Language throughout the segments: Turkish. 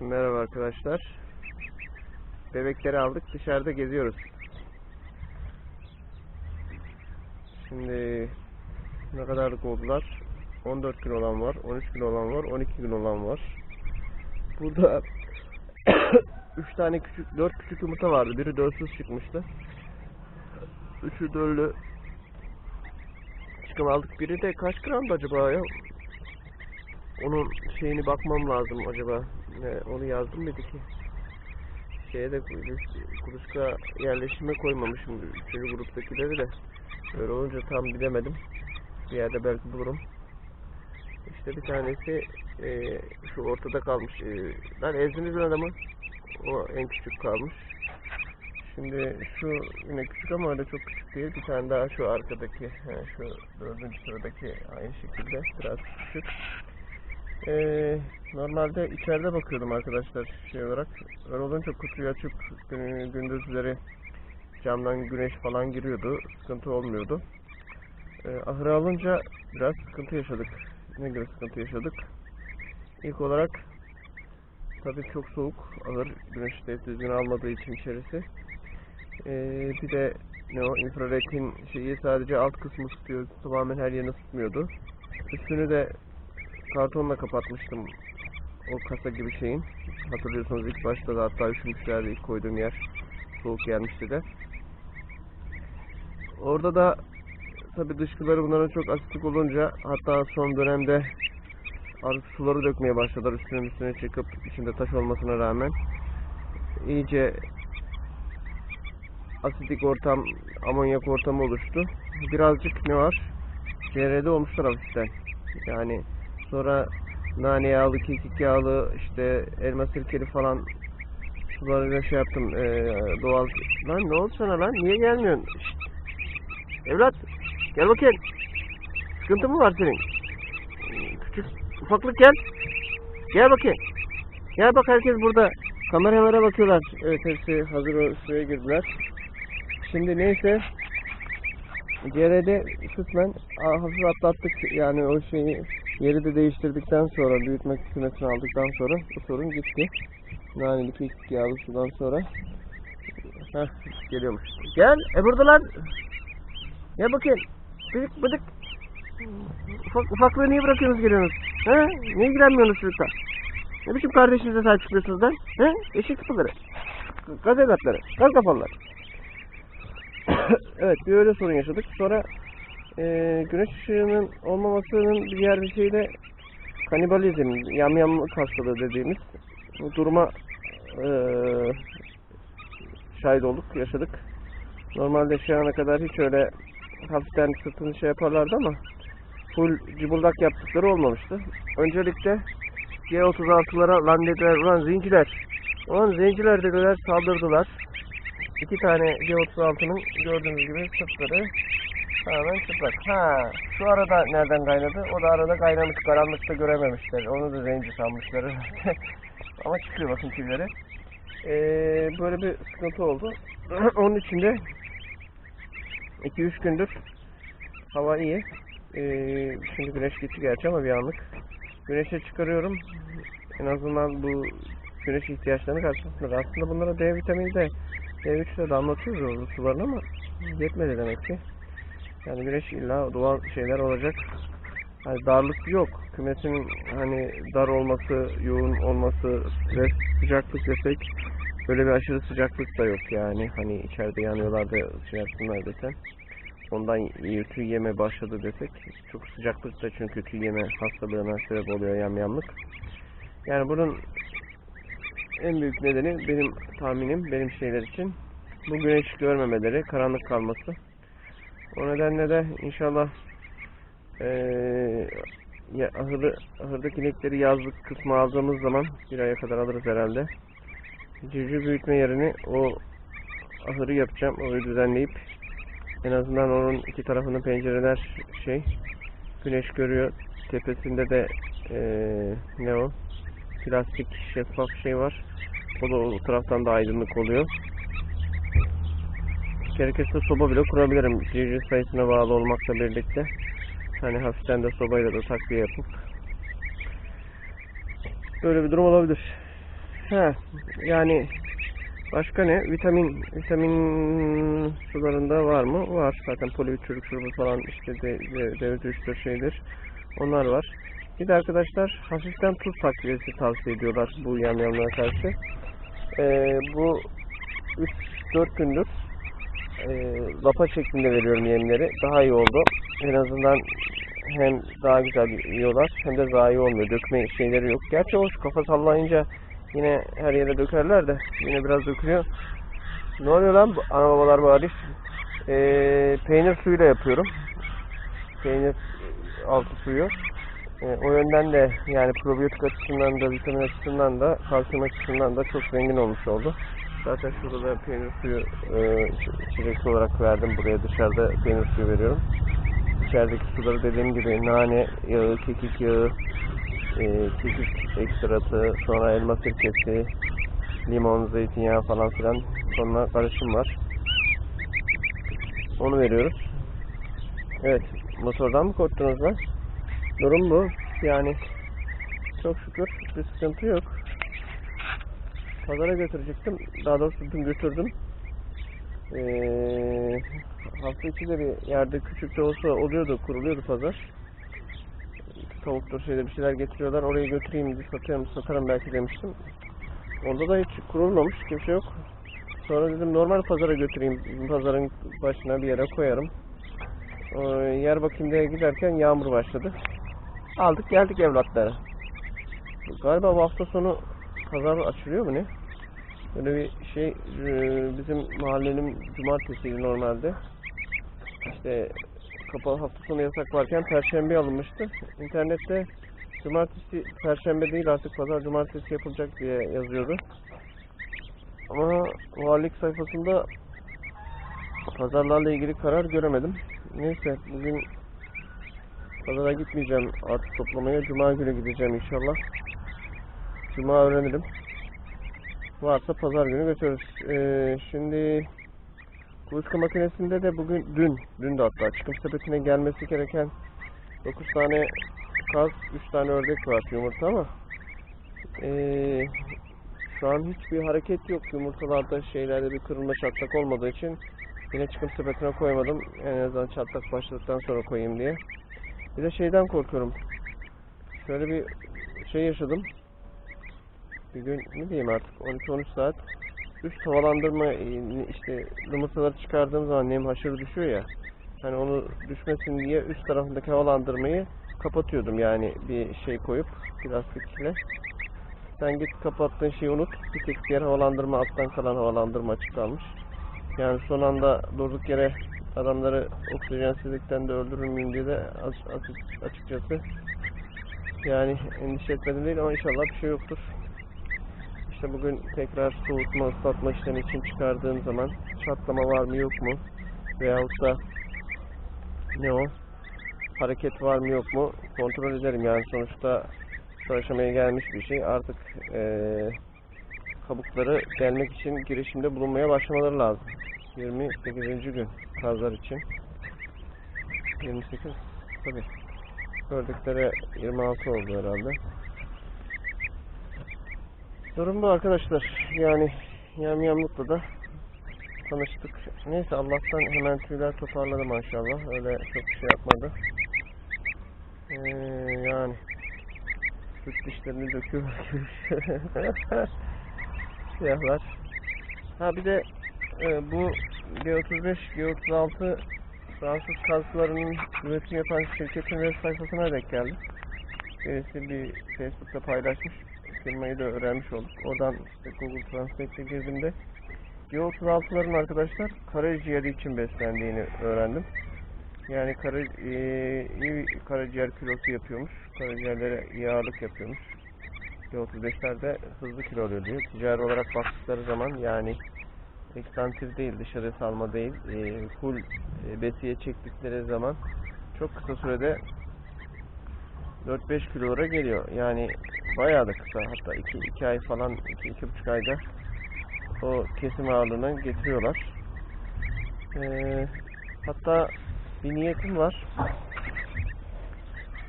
Merhaba arkadaşlar. Bebekleri aldık dışarıda geziyoruz. Şimdi ne kadarlık oldular? 14 gün olan var, 13 gün olan var, 12 gün olan var. Burada 3 tane küçük, 4 küçük yumurta vardı. Biri dölsüz çıkmıştı. Üçü döllü. Çıkım aldık. Biri de kaç gramdı acaba ya? Onun şeyini bakmam lazım acaba. Ne, onu yazdım mıydı ki? Şeye de kuluç- kuluçka yerleşime koymamışım. Üçüncü gruptakileri de. Öyle olunca tam bilemedim. Bir yerde belki bulurum. İşte bir tanesi e, şu ortada kalmış. E, lan ezdiniz mi adamı? O en küçük kalmış. Şimdi şu yine küçük ama öyle çok küçük değil. Bir tane daha şu arkadaki, he, şu dördüncü sıradaki aynı şekilde biraz küçük. Ee, normalde içeride bakıyordum arkadaşlar şey olarak. Öyle olunca kutuyu açıp gün- gündüzleri camdan güneş falan giriyordu. Sıkıntı olmuyordu. Ee, ahıra alınca biraz sıkıntı yaşadık. Ne gibi sıkıntı yaşadık? İlk olarak tabii çok soğuk. Ahır güneşte düzgün almadığı için içerisi. Ee, bir de ne o infraredin şeyi sadece alt kısmı ısıtıyor. Tamamen her yerini ısıtmıyordu. Üstünü de kartonla kapatmıştım o kasa gibi şeyin. Hatırlıyorsanız ilk başta da hatta üşümüşlerdi ilk koyduğum yer. Soğuk gelmişti de. Orada da tabi dışkıları bunların çok asitik olunca hatta son dönemde artık suları dökmeye başladılar üstüne üstüne çıkıp içinde taş olmasına rağmen. iyice asitik ortam, amonyak ortamı oluştu. Birazcık ne var? CR'de olmuşlar hafiften. Yani sonra nane yağlı, kekik yağlı, işte elma sirkeli falan sularıyla şey yaptım. eee, doğal. Lan ne oldu sana lan? Niye gelmiyorsun? Şşt! Evlat gel bakayım. Sıkıntı mı var senin? Küçük ufaklık gel. Gel bakayım. Gel bak herkes burada. Kameralara bakıyorlar. Evet hepsi hazır o suya girdiler. Şimdi neyse CR'de kısmen hafif atlattık. Yani o şeyi yeri de değiştirdikten sonra büyütme kümesini aldıktan sonra bu sorun gitti. Naneli kekik yağlı sudan sonra. Heh geliyormuş. Gel e buradalar. Gel bakayım. Bıdık bıdık. Ufak, ufaklığı niye bırakıyorsunuz geliyorsunuz? He? Niye ilgilenmiyorsunuz çocuklar? Ne biçim kardeşinize sahip çıkıyorsunuz lan? He? Eşek sıpaları. Gaz evlatları. Gaz kafalılar. evet bir öyle sorun yaşadık. Sonra eee, güneş ışığının olmamasının diğer bir şey de kanibalizm, yamyamlık hastalığı dediğimiz bu duruma eee şahit olduk, yaşadık. Normalde şu ana kadar hiç öyle hafiften sırtını şey yaparlardı ama full cıbıldak yaptıkları olmamıştı. Öncelikle G36'lara lan dediler, ulan zenciler. Ulan zenciler dediler, saldırdılar. İki tane G36'nın gördüğünüz gibi sırtları tamamen çıplak. Ha, şu arada nereden kaynadı? O da arada kaynamış, karanlıkta görememişler. Onu da zenci sanmışlar. Ama çıkıyor bakın tüyleri. Ee, böyle bir sıkıntı oldu. Onun için de 2-3 gündür hava iyi. Ee, şimdi güneş gitti gerçi ama bir anlık. Güneşe çıkarıyorum. En azından bu güneş ihtiyaçlarını karşılasınlar. Aslında bunlara D vitamini de D3 de damlatıyoruz o sularına ama yetmedi demek ki. Yani güneş illa doğal şeyler olacak. Hani darlık yok. Kümesin hani dar olması, yoğun olması ve sıcaklık desek böyle bir aşırı sıcaklık da yok yani. Hani içeride yanıyorlar da şey yapsınlar desen. Ondan tüy yeme başladı desek. Çok sıcaklık da çünkü tüy yeme hastalığına sebep oluyor yamyamlık. Yani bunun en büyük nedeni benim tahminim, benim şeyler için bu güneş görmemeleri, karanlık kalması. O nedenle de inşallah ya ahırı, ahırdaki inekleri yazlık kısmı aldığımız zaman bir aya kadar alırız herhalde. Civciv büyütme yerini o ahırı yapacağım. Orayı düzenleyip en azından onun iki tarafının pencereler şey güneş görüyor. Tepesinde de eee, ne o? Plastik şeffaf şey var. O da o taraftan da aydınlık oluyor. Gerekirse soba bile kurabilirim. Civciv sayısına bağlı olmakla birlikte. Hani hafiften de sobayla da takviye yapıp. Böyle bir durum olabilir. He, yani başka ne? Vitamin vitamin sularında var mı? Var. Zaten poliüt çocuk şurubu falan işte de, de, devlet üçtür şeydir. Onlar var. Bir de arkadaşlar hafiften tuz takviyesi tavsiye ediyorlar bu yamyamlara karşı. Ee, bu 3-4 gündür e, lapa şeklinde veriyorum yemleri. Daha iyi oldu. En azından hem daha güzel yiyorlar hem de zayi olmuyor. Dökme şeyleri yok. Gerçi hoş kafa sallayınca yine her yere dökerler de yine biraz dökülüyor. Ne oluyor lan ana babalar Arif? Ee, peynir suyuyla yapıyorum. Peynir altı suyu. Ee, o yönden de yani probiyotik açısından da vitamin açısından da kalsiyum açısından da çok zengin olmuş oldu. Zaten şurada da peynir suyu e, olarak verdim. Buraya dışarıda peynir suyu veriyorum. İçerideki suları dediğim gibi nane yağı, kekik yağı, e, kekik ekstratı, sonra elma sirkesi, limon, zeytinyağı falan filan sonra karışım var. Onu veriyoruz. Evet, motordan mı korktunuz lan? Durum bu. Yani çok şükür bir sıkıntı yok. Pazara götürecektim. Daha doğrusu dün götürdüm. Ee, hafta içi de bir yerde küçük de olsa oluyordu, kuruluyordu pazar. Tavuktur şeyde bir şeyler getiriyorlar. Oraya götüreyim, bir satayım, satarım belki demiştim. Orada da hiç kurulmamış, kimse yok. Sonra dedim normal pazara götüreyim. Pazarın başına bir yere koyarım. Ee, yer bakayım diye giderken yağmur başladı. Aldık geldik evlatları. Galiba bu hafta sonu pazar açılıyor mu ne? Böyle bir şey e, bizim mahallenin cumartesiydi normalde. İşte kapalı hafta sonu yasak varken perşembe alınmıştı. İnternette cumartesi perşembe değil artık pazar cumartesi yapılacak diye yazıyordu. Ama valilik sayfasında pazarlarla ilgili karar göremedim. Neyse bugün pazara gitmeyeceğim artık toplamaya. Cuma günü gideceğim inşallah. Cuma öğrenirim. Varsa pazar günü götürürüz. Ee, şimdi kuluçka makinesinde de bugün dün, dün de hatta çıkım sepetine gelmesi gereken 9 tane kaz, 3 tane ördek var yumurta ama ee, şu an hiçbir hareket yok yumurtalarda şeylerde bir kırılma çatlak olmadığı için yine çıkım sepetine koymadım. En azından çatlak başladıktan sonra koyayım diye. Bir de şeyden korkuyorum. Şöyle bir şey yaşadım. Bir gün ne diyeyim artık 12-13 saat üst havalandırma e, işte yumurtaları çıkardığım zaman nem haşırı düşüyor ya. Hani onu düşmesin diye üst tarafındaki havalandırmayı kapatıyordum yani bir şey koyup plastikle. Sen git kapattığın şeyi unut. Bir tek diğer havalandırma alttan kalan havalandırma açık kalmış. Yani son anda durduk yere adamları oksijensizlikten de öldürür müyüm diye de açıkçası yani endişe etmedim değil ama inşallah bir şey yoktur. İşte bugün tekrar soğutma, ıslatma işlemi için çıkardığım zaman çatlama var mı yok mu veyahut da ne o hareket var mı yok mu kontrol ederim yani sonuçta şu aşamaya gelmiş bir şey artık eee, kabukları delmek için girişimde bulunmaya başlamaları lazım. 28. gün kazlar için 28 tabi gördükleri 26 oldu herhalde. Durum bu arkadaşlar. Yani yamyamlıkla da tanıştık. Neyse Allah'tan hemen tüyler toparladı maşallah. Öyle çok şey yapmadı. Ee, yani süt dişlerini döküyor. Siyahlar. Ha bir de e, bu G35, G36 Fransız kazlarının üretim yapan şirketin web sayfasına denk geldim. Birisi bir Facebook'ta paylaşmış. Firmayı da öğrenmiş olduk. Oradan işte Google Translate'e girdiğimde G36'ların arkadaşlar karaciğeri için beslendiğini öğrendim. Yani kara, e, iyi karaciğer kilosu yapıyormuş. Karaciğerlere iyi ağırlık yapıyormuş. G35'lerde hızlı kilo alıyor diyor. Ticari olarak baktıkları zaman yani ekstantif değil, dışarı salma değil, e, full e, besiye çektikleri zaman çok kısa sürede 4-5 kilolara geliyor. Yani bayağı da kısa. Hatta 2, 2 ay falan, 2-2,5 ayda o kesim ağırlığına getiriyorlar. Ee, hatta bir niyetim var.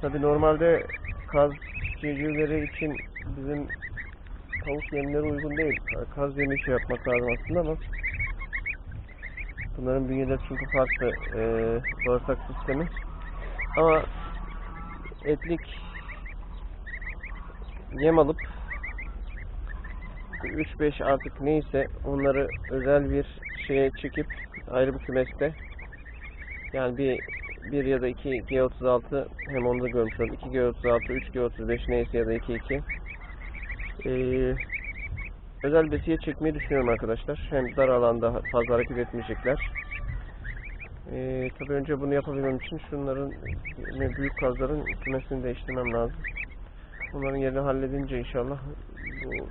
Tabi normalde kaz civcivleri için bizim tavuk yemleri uygun değil. Kaz yemi şey yapmak lazım aslında ama bunların bünyeleri çünkü farklı e, bağırsak sistemi. Ama etlik yem alıp 3-5 artık neyse onları özel bir şeye çekip ayrı bir kümeste yani bir bir ya da iki G36 hem onu da görmüş olduk. 2 G36, 3 G35 neyse ya da 2 2. Ee, özel besiye çekmeyi düşünüyorum arkadaşlar. Hem dar alanda fazla hareket etmeyecekler. Ee, tabii önce bunu yapabilmem için şunların büyük kazların kümesini değiştirmem lazım. Onların yerini halledince inşallah bu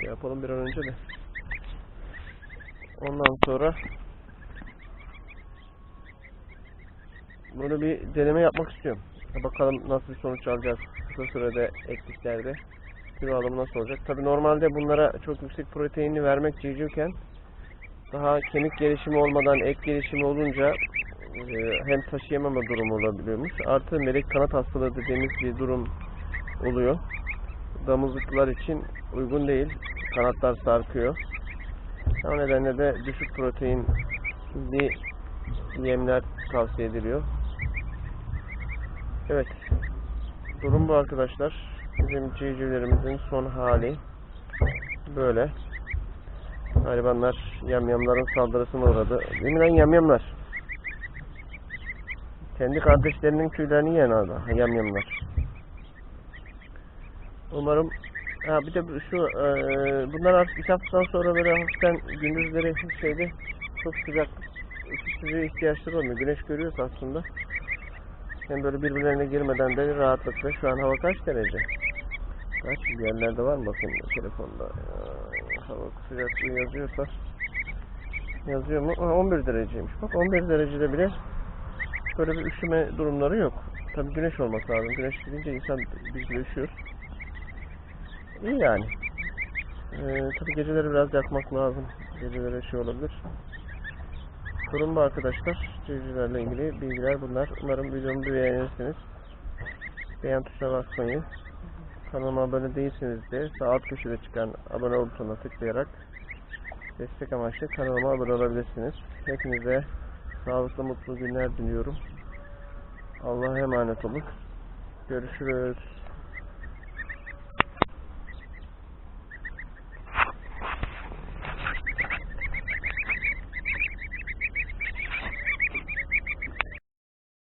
şey yapalım bir an önce de. Ondan sonra bunu bir deneme yapmak istiyorum. Bakalım nasıl bir sonuç alacağız kısa sürede ekliklerde. Kilo alımı nasıl olacak? Tabi normalde bunlara çok yüksek proteinini vermek civcivken daha kemik gelişimi olmadan ek gelişimi olunca e, hem taşıyamama durumu olabiliyormuş. Artı melek kanat hastalığı dediğimiz bir durum oluyor. Damızlıklar için uygun değil. Kanatlar sarkıyor. O nedenle de düşük proteinli yemler tavsiye ediliyor. Evet. Durum bu arkadaşlar. Bizim civcivlerimizin son hali böyle. Hayvanlar yamyamların saldırısına uğradı. Yemin yamyamlar. Kendi kardeşlerinin tüylerini yiyen yamyamlar. Umarım ha bir de şu e, bunlar artık bir haftadan sonra böyle hafiften gündüzleri şeyde çok sıcak ısıtıcı ihtiyaçları olmuyor. Güneş görüyoruz aslında. Hem böyle birbirlerine girmeden de rahatlıkla şu an hava kaç derece? Kaç bir yerlerde var mı bakayım telefonda. Ee, hava sıcaklığı yazıyorsa yazıyor mu? Ha, 11 dereceymiş. Bak 11 derecede bile böyle bir üşüme durumları yok. Tabii güneş olması lazım. Güneş gidince insan de üşüyor. İyi yani. Ee, tabii geceleri biraz yakmak lazım. Geceleri şey olabilir. Durum bu arkadaşlar. Civcivlerle ilgili bilgiler bunlar. Umarım videomu beğenirsiniz. Beğen tuşuna basmayı, kanalıma abone değilseniz de sağ alt köşede çıkan abone ol butonuna tıklayarak destek amaçlı kanalıma abone olabilirsiniz. Hepinize sağlıklı mutlu günler diliyorum. Allah'a emanet olun. Görüşürüz.